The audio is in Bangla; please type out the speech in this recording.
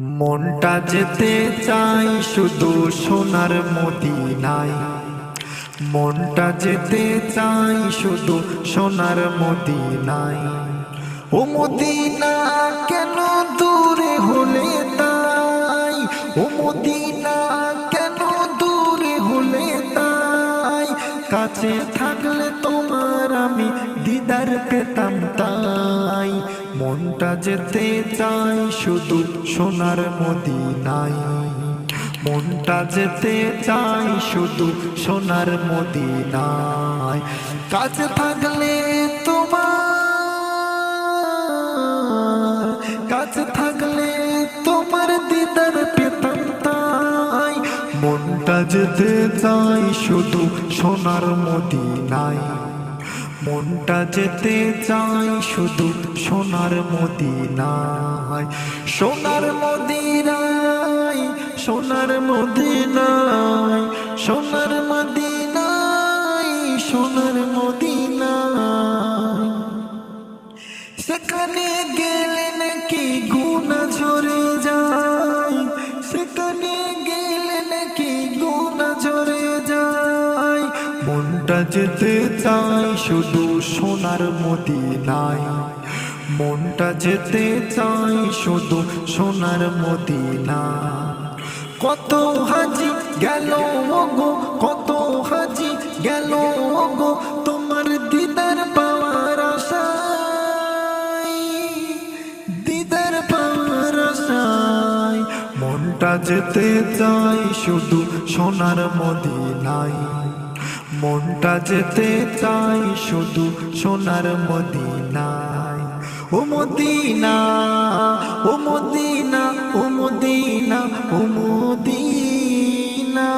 মনটা যেতে চাই শুধু সোনার মদিনায়। মনটা যেতে চাই শুধু সোনার মদিনায়। ও মদিনা কেন দূরে হলে তাই? ও মদিনা কেন দূরে হলে তাই? কাছে থাকলে তোমার আমি দিদার পেতাম তাই। মনটা যেতে চাই শুধু সোনার মদিনায়। মনটা যেতে চাই শুধু সোনার মদিনায়। কাছে থাকলে তোমার, কাছে থাকলে তোমার দিদার পেতাম তাই। মনটা যেতে চাই শুধু সোনার মদিনায়। মনটা যেতে চাই শুধু সোনার মদিনায়। সোনার মদিনায় সোনার মদিনায় সোনার মদিনায় সোনার মদিনায়। সেখানে গেলে নাকি গুণা ঝরে মনটা যেতে চাই শুধু সোনার মদিনায়। মনটা যেতে চাই শুধু সোনার মদিনায়। কত হাজি গেল গো কত হাজি গেল গো তোমার দিদার পাওয়ার দিদার পাওয়ার মনটা যেতে চাই শুধু সোনার মদিনায়। মনটা যেতে চাই শুধু সোনার মদিনায়। ও মদিনা ও মদিনা ও মদিনা ও মদিনা।